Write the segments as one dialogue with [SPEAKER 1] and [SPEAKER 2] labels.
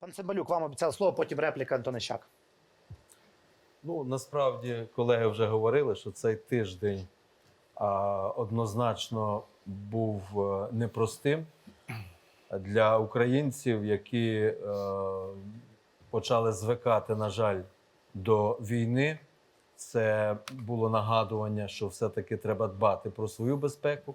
[SPEAKER 1] Пан Цимбалюк, вам обіцяв слово, потім репліка Антонищак.
[SPEAKER 2] Ну, насправді, колеги вже говорили, що цей тиждень а, однозначно був е, непростим для українців, які е, почали звикати, на жаль, до війни. Це було нагадування, що все-таки треба дбати про свою безпеку.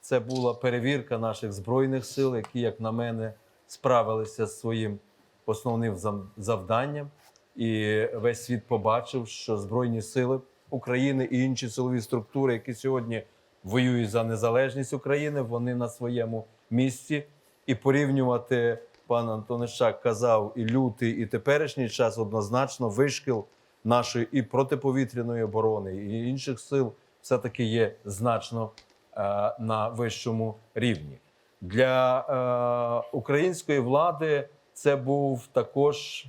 [SPEAKER 2] Це була перевірка наших збройних сил, які, як на мене, справилися з своїм основним завданням. І весь світ побачив, що Збройні сили України і інші силові структури, які сьогодні воюють за незалежність України, вони на своєму місці. І порівнювати, пан Антонищак казав, і лютий, і теперішній час однозначно вишкіл нашої і протиповітряної оборони, і інших сил все-таки є значно е, на вищому рівні. Для е, української влади це був також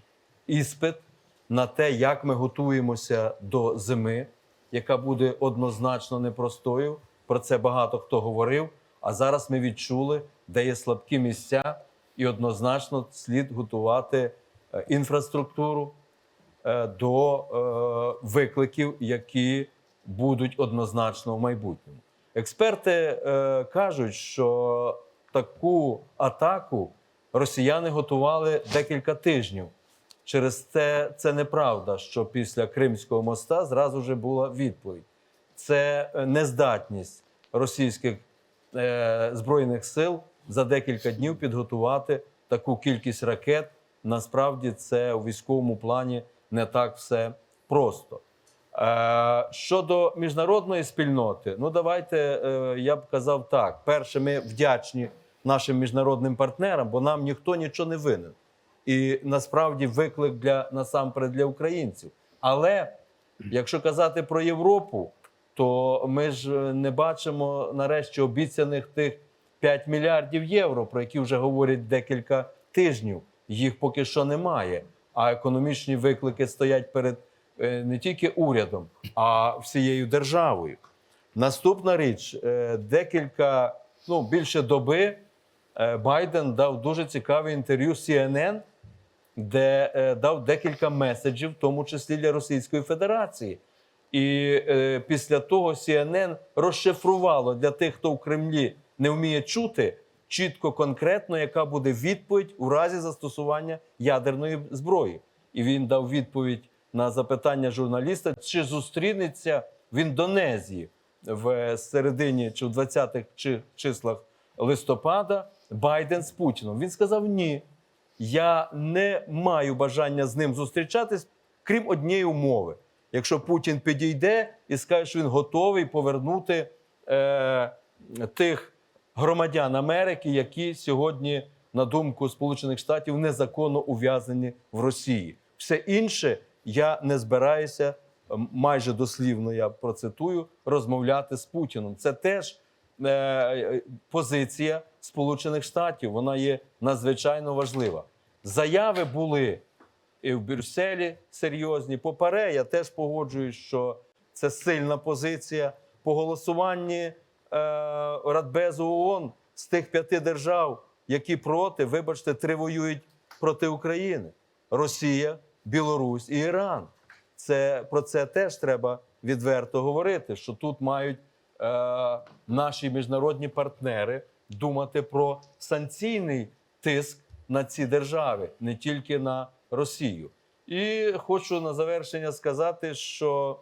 [SPEAKER 2] іспит на те, як ми готуємося до зими, яка буде однозначно непростою. Про це багато хто говорив. А зараз ми відчули, де є слабкі місця, і однозначно слід готувати е, інфраструктуру е, до е, викликів, які будуть однозначно в майбутньому. Експерти кажуть, що таку атаку росіяни готували декілька тижнів. Через це це неправда, що після Кримського моста зразу ж була відповідь. Це е, нездатність російських е, збройних сил за декілька днів підготувати таку кількість ракет. Насправді це у військовому плані не так все просто. Е, щодо міжнародної спільноти, ну давайте е, я б казав так: перше, ми вдячні нашим міжнародним партнерам, бо нам ніхто нічого не винен. І насправді виклик для насамперед для українців. Але якщо казати про Європу, то ми ж е, не бачимо нарешті обіцяних тих 5 мільярдів євро, про які вже говорять декілька тижнів. Їх поки що немає. А економічні виклики стоять перед е, не тільки урядом, а всією державою. Наступна річ: е, декілька, ну більше доби Байден дав дуже цікаве інтерв'ю CNN, де е, дав декілька меседжів, в тому числі для Російської Федерації. І е, після того CNN розшифрувало для тих, хто в Кремлі не вміє чути чітко, конкретно, яка буде відповідь у разі застосування ядерної зброї. І він дав відповідь на запитання журналіста, чи зустрінеться в Індонезії в середині чи в 20-х чи- числах листопада Байден з Путіном. Він сказав ні. Я не маю бажання з ним зустрічатись, крім однієї умови. Якщо Путін підійде і скаже, що він готовий повернути е, тих громадян Америки, які сьогодні, на думку Сполучених Штатів, незаконно ув'язані в Росії. Все інше я не збираюся майже дослівно я процитую розмовляти з Путіном. Це теж позиція Сполучених Штатів. Вона є надзвичайно важлива. Заяви були і в Брюсселі серйозні. По ПАРЕ я теж погоджуюсь, що це сильна позиція. По голосуванні е, Радбезу ООН з тих п'яти держав, які проти, вибачте, три воюють проти України: Росія, Білорусь і Іран. Це про це теж треба відверто говорити. Що тут мають е, наші міжнародні партнери думати про санкційний тиск на ці держави, не тільки на Росію. І хочу на завершення сказати, що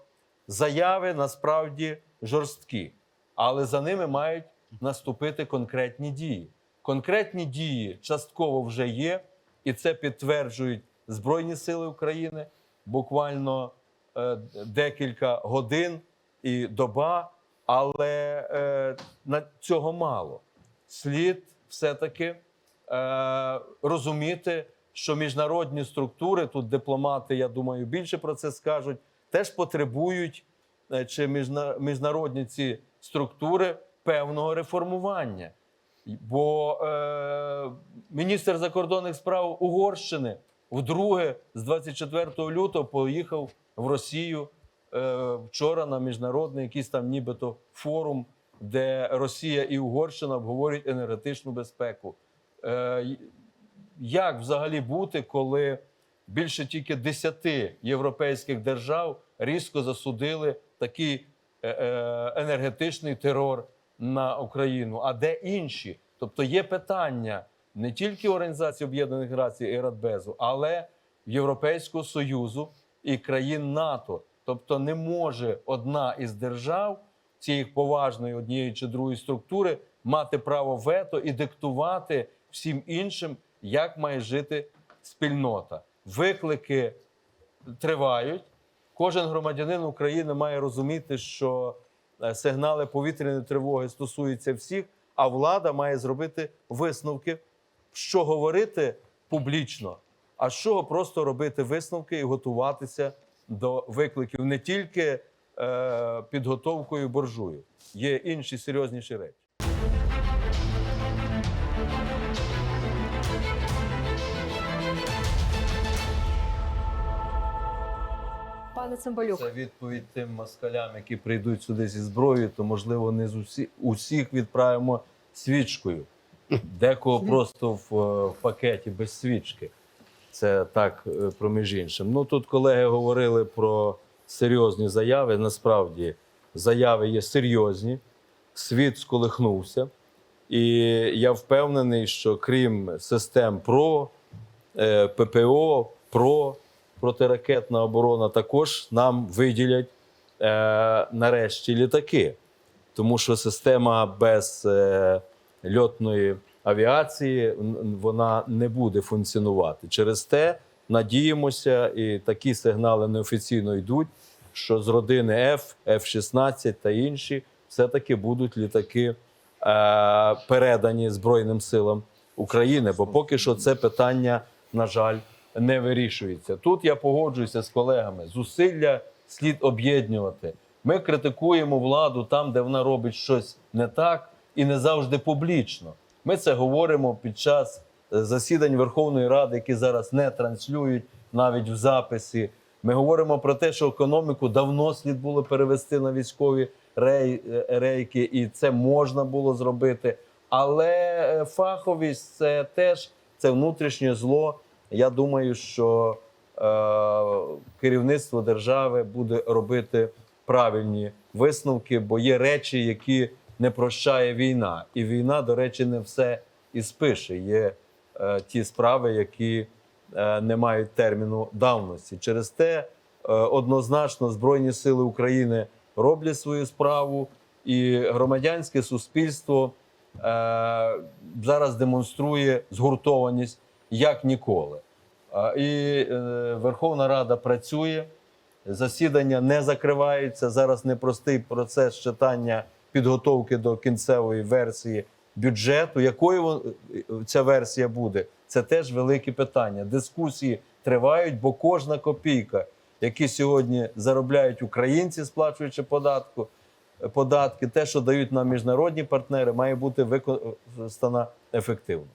[SPEAKER 2] заяви насправді жорсткі, але за ними мають наступити конкретні дії. Конкретні дії частково вже є, і це підтверджують Збройні Сили України буквально е, декілька годин і доба, але е, на цього мало. Слід все-таки е, розуміти, що міжнародні структури, тут дипломати, я думаю, більше про це скажуть, теж потребують е, чи міжнародні ці структури певного реформування. Бо е, міністр закордонних справ Угорщини вдруге з 24 лютого поїхав в Росію вчора на міжнародний якийсь там нібито форум, де Росія і Угорщина обговорюють енергетичну безпеку. Е, як взагалі бути, коли більше тільки 10 європейських держав різко засудили такий е, е, енергетичний терор на Україну, а де інші? Тобто є питання не тільки Організації Об'єднаних Націй і Радбезу, але Європейського Союзу і країн НАТО. Тобто не може одна із держав цієї поважної однієї чи другої структури мати право вето і диктувати всім іншим, як має жити спільнота. Виклики тривають. Кожен громадянин України має розуміти, що е, сигнали повітряної тривоги стосуються всіх, а влада має зробити висновки, що говорити публічно, а що просто робити висновки і готуватися до викликів не тільки е, підготовкою боржую, є інші серйозніші речі.
[SPEAKER 3] Пане Цимбалюк,
[SPEAKER 2] Це відповідь тим москалям, які прийдуть сюди зі зброєю, то можливо не з усі, усіх відправимо свічкою. Декого просто в, е, в пакеті без свічки. Це так, е, проміж іншим. Ну тут колеги говорили про серйозні заяви. Насправді заяви є серйозні. Світ сколихнувся. І я впевнений, що крім систем ПРО, е, ППО, ПРО, протиракетна оборона, також нам виділять е, нарешті літаки. Тому що система без льотної авіації вона не буде функціонувати. Через те надіємося, і такі сигнали неофіційно йдуть, що з родини F, F-16 та інші все-таки будуть літаки е, передані Збройним силам України. Бо поки що це питання, на жаль, не вирішується. Тут я погоджуюся з колегами. Зусилля слід об'єднувати. Ми критикуємо владу там, де вона робить щось не так, і не завжди публічно. Ми це говоримо під час е, засідань Верховної Ради, які зараз не транслюють навіть в записі. Ми говоримо про те, що економіку давно слід було перевести на військові е, рейки, і це можна було зробити. Але е, фаховість це теж це внутрішнє зло. Я думаю, що е, керівництво держави буде робити правильні висновки, бо є речі, які не прощає війна. І війна, до речі, не все і спише. Є е, ті справи, які е, не мають терміну давності. Через те е, однозначно Збройні Сили України роблять свою справу, і громадянське суспільство е, зараз демонструє згуртованість як ніколи. І е, Верховна Рада працює, засідання не закриваються. Зараз непростий процес читання підготовки до кінцевої версії бюджету. Якою ця версія буде? Це теж велике питання. Дискусії тривають, бо кожна копійка, які сьогодні заробляють українці, сплачуючи податку, податки, те, що дають нам міжнародні партнери, має бути використана ефективно.